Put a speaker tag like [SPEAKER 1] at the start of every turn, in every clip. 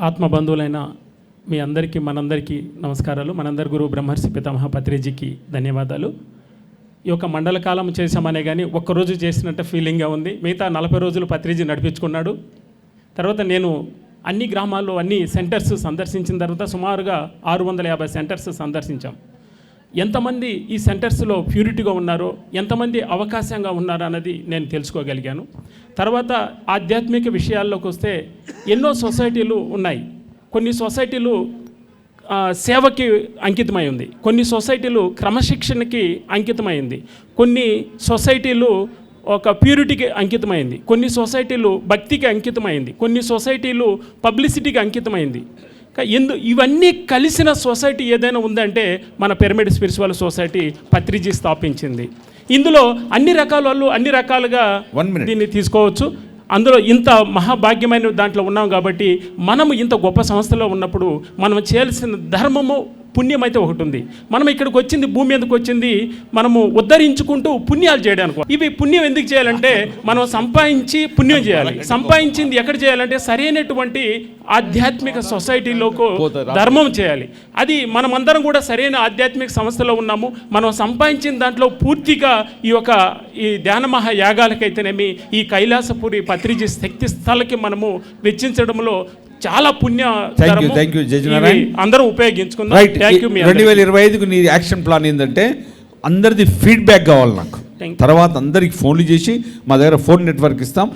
[SPEAKER 1] ఆత్మబంధువులైన మీ అందరికీ మనందరికీ నమస్కారాలు. మనందరి గురువు బ్రహ్మర్షి పితామహ పత్రిజీకి ధన్యవాదాలు. ఈ యొక్క మండల కాలం చేశామనే కానీ ఒక్కరోజు చేసినట్టు ఫీలింగ్గా ఉంది. మిగతా నలభై రోజులు పత్రిజీ నడిపించుకున్నాడు. తర్వాత నేను అన్ని గ్రామాల్లో అన్ని సెంటర్స్ సందర్శించిన తర్వాత సుమారుగా ఆరు వందల యాభై సెంటర్స్ సందర్శించాం. ఎంతమంది ఈ సెంటర్స్లో ప్యూరిటీగా ఉన్నారో ఎంతమంది అవకాశంగా ఉన్నారో అన్నది నేను తెలుసుకోగలిగాను. తర్వాత ఆధ్యాత్మిక విషయాల్లోకి వస్తే ఎన్నో సొసైటీలు ఉన్నాయి. కొన్ని సొసైటీలు సేవకి అంకితమై ఉంది. కొన్ని సొసైటీలు క్రమశిక్షణకి అంకితమైంది కొన్ని సొసైటీలు ఒక ప్యూరిటీకి అంకితమైంది కొన్ని సొసైటీలు భక్తికి అంకితమైంది కొన్ని సొసైటీలు పబ్లిసిటీకి అంకితమైంది ఎందు ఇవన్నీ కలిసిన సొసైటీ ఏదైనా ఉందంటే మన పిరమిడ్ స్పిరిచువల్ సొసైటీ పత్రిజీ స్థాపించింది ఇందులో అన్ని రకాల వాళ్ళు అన్ని రకాలుగా. దీన్ని తీసుకోవచ్చు అందులో ఇంత మహాభాగ్యమైన దాంట్లో ఉన్నాం కాబట్టి మనము ఇంత గొప్ప సంస్థలో ఉన్నప్పుడు మనం చేయాల్సిన ధర్మము పుణ్యం అయితే ఒకటి ఉంది మనం ఇక్కడికి వచ్చింది భూమి మీదకి వచ్చింది మనము ఉద్ధరించుకుంటూ పుణ్యాలు చేయడానికి ఇవి పుణ్యం ఎందుకు చేయాలంటే మనం సంపాదించి పుణ్యం చేయాలి. సంపాదించింది ఎక్కడ చేయాలంటే సరైనటువంటి ఆధ్యాత్మిక సొసైటీలోకి ధర్మం చేయాలి. అది మనమందరం కూడా సరైన ఆధ్యాత్మిక సంస్థలో ఉన్నాము. మనం సంపాదించిన దాంట్లో పూర్తిగా ఈ యొక్క ఈ ధ్యాన మహాయాగాలకైతేనేమి ఈ కైలాసపురి పత్రిజీ శక్తి స్థలకి మనము వెచ్చించడంలో చాలా పుణ్య
[SPEAKER 2] thank you, జడ్జి.
[SPEAKER 1] అందరూ ఉపయోగించుకుందాం.
[SPEAKER 2] రైట్
[SPEAKER 1] థ్యాంక్ యూ
[SPEAKER 2] రెండు వేల ఇరవై ఐదుకు నీ యాక్షన్ ప్లాన్ ఏంటంటే అందరిది ఫీడ్బ్యాక్ కావాలి నాకు. తర్వాత అందరికి ఫోన్లు చేసి మా దగ్గర ఫోన్ నెట్వర్క్ ఇస్తాం.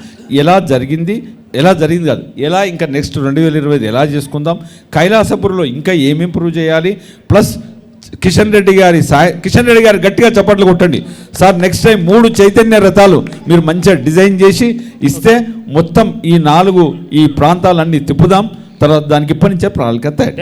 [SPEAKER 2] ఎలా జరిగింది? ఎలా జరిగింది కాదు. ఎలా ఇంకా నెక్స్ట్ రెండు వేల ఇరవై ఐదు ఎలా చేసుకుందాం? కైలాసపురంలో ఇంకా ఏం ఇంప్రూవ్ చేయాలి? ప్లస్ కిషన్ రెడ్డి గారి సాయ కిషన్ రెడ్డి గారు గట్టిగా చప్పట్లు కొట్టండి. సార్ నెక్స్ట్ టైం మూడు చైతన్య రథాలు మీరు మంచిగా డిజైన్ చేసి ఇస్తే మొత్తం ఈ నాలుగు ఈ ప్రాంతాలన్నీ తిప్పుదాం. తర్వాత దానికి ఇప్పటి నుంచే ప్రణాళిక తయారు